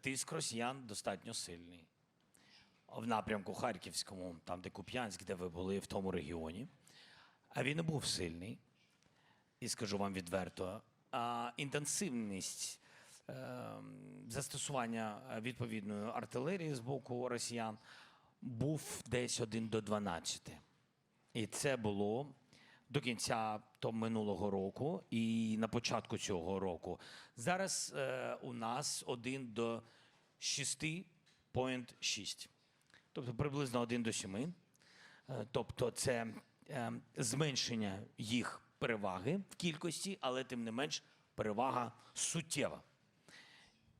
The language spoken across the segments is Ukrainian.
тиск росіян достатньо сильний. В напрямку Харківському, там, де Куп'янськ, де ви були в тому регіоні. А він не був сильний. І скажу вам відверто, а інтенсивність е, застосування відповідної артилерії з боку росіян був десь 1 до 12. І це було до кінця то минулого року і на початку цього року. Зараз е, у нас 1 до 6,6. Тобто приблизно 1 до 7. Е, Тобто це е, зменшення їх переваги в кількості, але тим не менш перевага суттєва.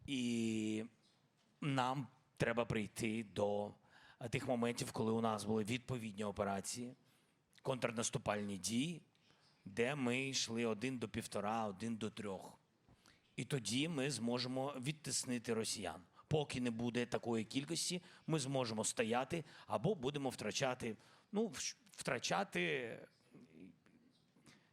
І нам треба прийти до е, тих моментів, коли у нас були відповідні операції, контрнаступальні дії, де ми йшли один до півтора, один до трьох. І тоді ми зможемо відтиснити росіян. Поки не буде такої кількості, ми зможемо стояти або будемо втрачати, ну, втрачати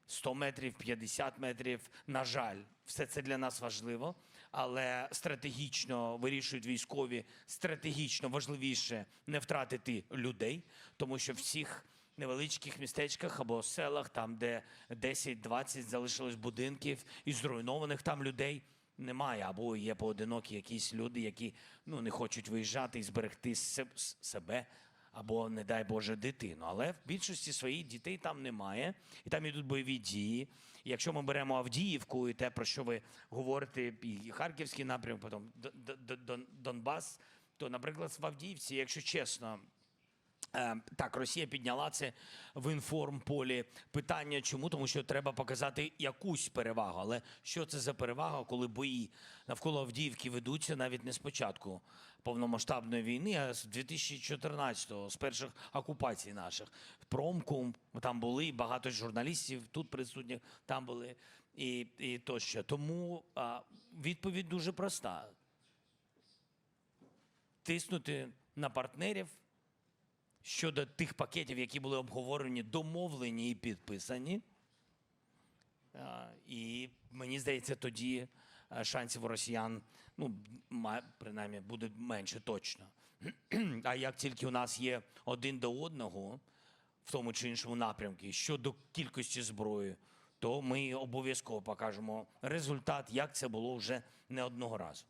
100 метрів, 50 метрів. На жаль, все це для нас важливо, але стратегічно вирішують військові, стратегічно важливіше не втратити людей, тому що всіх невеличких містечках або селах, там, де 10-20 залишилось будинків і зруйнованих там людей. Немає, або є поодинокі якісь люди, які ну не хочуть виїжджати і зберегти се- себе, або, не дай Боже, дитину. Але в більшості своїх дітей там немає, і там ідуть бойові дії. І якщо ми беремо Авдіївку і те, про що ви говорите, і Харківський напрямок, потім Донбас, то, наприклад, в Авдіївці, якщо чесно, Так, Росія підняла це в інформполі. Питання чому? Тому що треба показати якусь перевагу. Але що це за перевага, коли бої навколо Авдіївки ведуться навіть не з початку повномасштабної війни, а з 2014-го, з перших окупацій наших. Промком там були багато журналістів тут присутніх, там були і, і тощо. Тому а, відповідь дуже проста: тиснути на партнерів щодо тих пакетів, які були обговорені, домовлені і підписані. І мені здається, тоді е, шансів у росіян, ну, принаймні, буде менше точно. А як тільки у нас є один до одного в тому чи іншому напрямку щодо кількості зброї, то ми обов'язково покажемо результат, як це було вже не одного разу.